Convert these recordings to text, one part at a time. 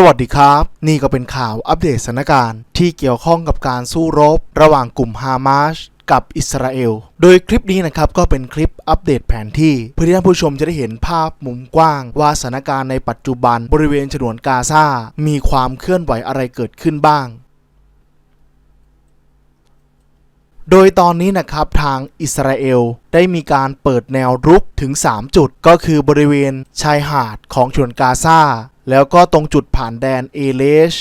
สวัสดีครับ นี่ก็เป็นข่าวอัปเดตสถานการณ์ที่เกี่ยวข้องกับการสู้รบ ระหว่างกลุ่มฮามาสกับอิสราเอล โดยคลิปนี้นะครับก็เป็นคลิปอัปเดตแผนที่ เพื่อที่ท่านผู้ชมจะได้เห็นภาพมุมกว้าง ว่าสถานการณ์ในปัจจุบันบริเวณฉนวนกาซา มีความเคลื่อนไหวอะไรเกิดขึ้นบ้างโดยตอนนี้นะครับทางอิสราเอลได้มีการเปิดแนวรุกถึง 3 จุด ก็คือบริเวณชายหาดของฉนวนกาซา แล้วก็ตรงจุดผ่านแดนเอเลช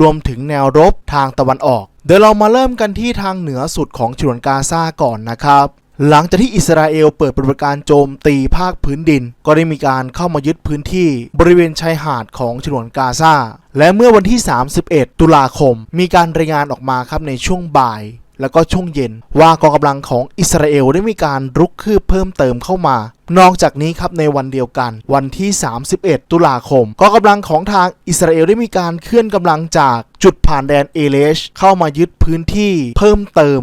รวมถึงแนวรบทางตะวันออก เดี๋ยวเรามาเริ่มกันที่ทางเหนือสุดของฉนวนกาซาก่อนนะครับ หลังจากที่อิสราเอลเปิดปฏิบัติการโจมตีภาคพื้นดิน ก็ได้มีการเข้ามายึดพื้นที่บริเวณชายหาดของฉนวนกาซาและเมื่อวันที่ 31 ตุลาคม มีการรายงานออกมาครับในช่วงบ่าย แล้วก็ช่วงเย็น ว่ากองกำลังของอิสราเอลได้มีการรุกคืบเพิ่มเติมเข้ามานอกจากนี้ครับในวันเดียวกัน วันที่ 31 ตุลาคมกองกำลังของทางอิสราเอลได้มีการเคลื่อนกำลังจากจุดผ่านแดนเอเลชเข้ามายึดพื้นที่เพิ่มเติม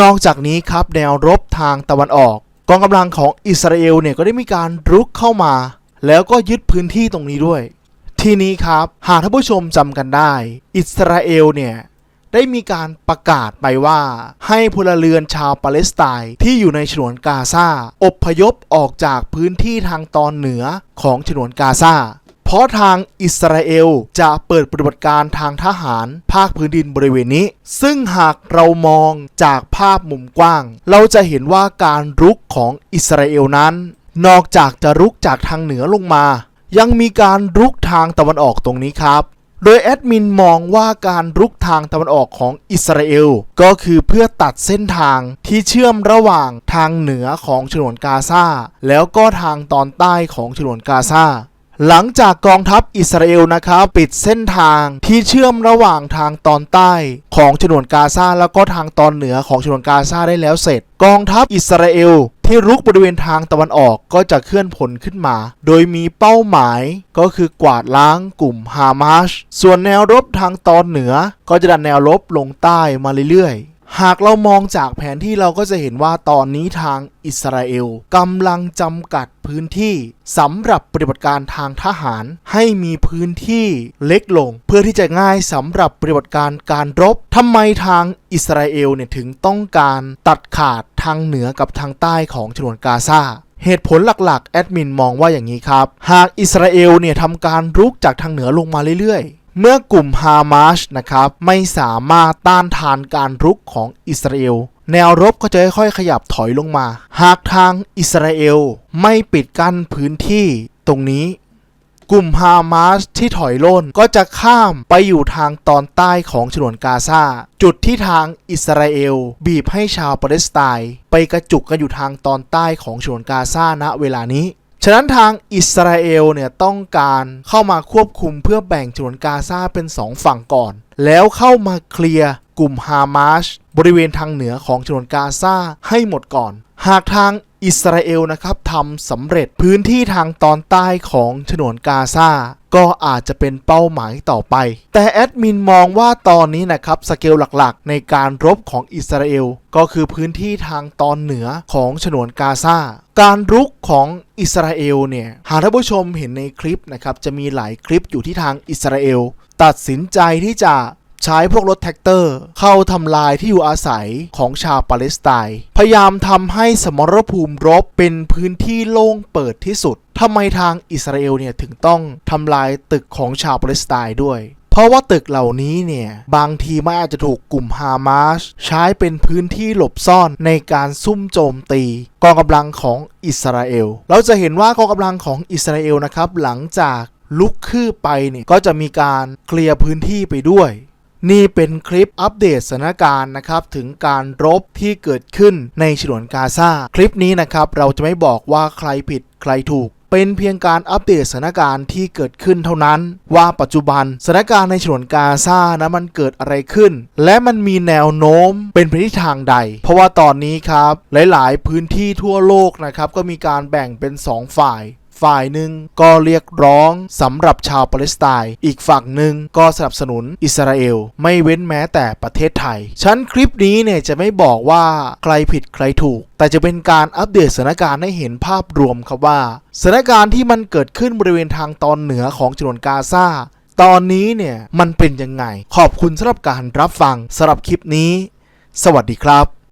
นอกจากนี้ครับแนวรบทางตะวันออกกองกำลังของอิสราเอลเนี่ยก็ได้มีการรุกเข้ามา แล้วก็ยึดพื้นที่ตรงนี้ด้วย ทีนี้ครับ หากท่านผู้ชมจำกันได้ อิสราเอลเนี่ยได้มีการประกาศไปว่า ให้พลเรือนชาวปาเลสไตน์ที่อยู่ในฉนวนกาซาอพยพออกจากพื้นที่ทางตอนเหนือของฉนวนกาซาเพราะทางอิสราเอลจะเปิดปฏิบัติการทางทหารภาคพื้นดินบริเวณนี้ ซึ่งหากเรามองจากภาพมุมกว้าง เราจะเห็นว่าการรุกของอิสราเอลนั้น นอกจากจะรุกจากทางเหนือลงมา ยังมีการรุกทางตะวันออกตรงนี้ครับ โดยแอดมินมองว่าการรุกทางตะวันออกของอิสราเอล ก็คือเพื่อตัดเส้นทางที่เชื่อมระหว่างทางเหนือของฉนวนกาซาแล้วก็ทางตอนใต้ของฉนวนกาซา หลังจากกองทัพอิสราเอลนะครับปิดเส้นทางที่เชื่อมระหว่างทางตอนใต้ของฉนวนกาซาแล้วก็ทางตอนเหนือของฉนวนกาซาได้แล้วเสร็จ กองทัพอิสราเอลที่รุกบริเวณทางตะวันออกก็จะเคลื่อนผลขึ้นมา โดยมีเป้าหมายก็คือกวาดล้างกลุ่มฮามาสส่วนแนวรบทางตอนเหนือก็จะดันแนวรบลงใต้มาเรื่อยๆ หากเรามองจากแผนที่เราก็จะเห็นว่าตอนนี้ทางอิสราเอลกำลังจำกัดพื้นที่สำหรับปฏิบัติการทางทหาร ให้มีพื้นที่เล็กลง เพื่อที่จะง่ายสำหรับปฏิบัติการการรบทำไมทางอิสราเอลเนี่ยถึงต้องการตัดขาดทางเหนือกับทางใต้ของฉนวนกาซาเหตุผลหลักๆ แอดมินมองว่าอย่างนี้ครับ หากอิสราเอลเนี่ยทำการรุกจากทางเหนือลงมาเรื่อยๆ เมื่อกลุ่มฮามาสนะครับไม่สามารถต้านทานการรุกของอิสราเอลแนวรบก็จะค่อยๆขยับถอยลงมา หากทางอิสราเอลไม่ปิดกั้นพื้นที่ตรงนี้ กลุ่มฮามาสที่ถอยล่นก็จะข้ามไปอยู่ทางตอนใต้ของฉนวนกาซาจุดที่ทางอิสราเอลบีบให้ชาวปาเลสไตน์ไปกระจุกกันอยู่ทางตอนใต้ของฉนวนกาซาณเวลานี้ ฉะนั้นทางอิสราเอลเนี่ยต้องการเข้ามาควบคุมเพื่อแบ่งฉนวนกาซาเป็นสองฝั่งก่อน แล้วเข้ามาเคลียร์กลุ่มฮามาสบริเวณทางเหนือของฉนวนกาซาให้หมดก่อน หากทางอิสราเอลนะครับทำสำเร็จพื้นที่ทางตอนใต้ของฉนวนกาซาก็อาจจะเป็นเป้าหมายต่อไป แต่แอดมินมองว่าตอนนี้นะครับสเกลหลักๆ ในการรบของอิสราเอลก็คือพื้นที่ทางตอนเหนือของฉนวนกาซาการรุกของอิสราเอลเนี่ยหากท่านผู้ชมเห็นในคลิปนะครับจะมีหลายคลิปอยู่ที่ทางอิสราเอลตัดสินใจที่จะ ใช้พวกรถแท็กเตอร์ เข้าทำลายที่อยู่อาศัยของชาวปาเลสไตน์พยายามทำให้สมรภูมิรบเป็นพื้นที่โล่งเปิดที่สุดทำไมทางอิสราเอลเนี่ยถึงต้องทำลายตึกของชาวปาเลสไตน์ด้วย เพราะว่าตึกเหล่านี้เนี่ย บางทีมันอาจจะถูกกลุ่มฮามาสใช้เป็นพื้นที่หลบซ่อนในการซุ่มโจมตีกองกำลังของอิสราเอล เราจะเห็นว่ากองกำลังของอิสราเอลนะครับ หลังจากลุกคืบไปเนี่ยก็จะมีการเคลียร์พื้นที่ไปด้วย นี่เป็นคลิปอัปเดตสถานการณ์นะครับถึงการรบที่เกิดขึ้นในฉนวนกาซาคลิปนี้นะครับเราจะไม่บอกว่าใครผิดใครถูก เป็นเพียงการอัปเดตสถานการณ์ที่เกิดขึ้นเท่านั้น ว่าปัจจุบันสถานการณ์ในฉนวนกาซานะมันเกิดอะไรขึ้น และมันมีแนวโน้มเป็นไปทิศทางใด เพราะว่าตอนนี้ครับหลาย ๆ พื้นที่ทั่วโลกนะครับก็มีการแบ่งเป็น 2 ฝ่าย ฝ่ายหนึ่งก็เรียกร้องสำหรับชาวปาเลสไตน์อีกฝั่งหนึ่งก็สนับสนุนอิสราเอล ไม่เว้นแม้แต่ประเทศไทยฉันคลิปนี้เนี่ยจะไม่บอกว่าใครผิดใครถูก แต่จะเป็นการอัปเดตสถานการณ์ให้เห็นภาพรวมครับว่าสถานการณ์ที่มันเกิดขึ้นบริเวณทางตอนเหนือของฉนวนกาซาตอนนี้เนี่ยมันเป็นยังไง ขอบคุณสำหรับการรับฟังสำหรับคลิปนี้ สวัสดีครับ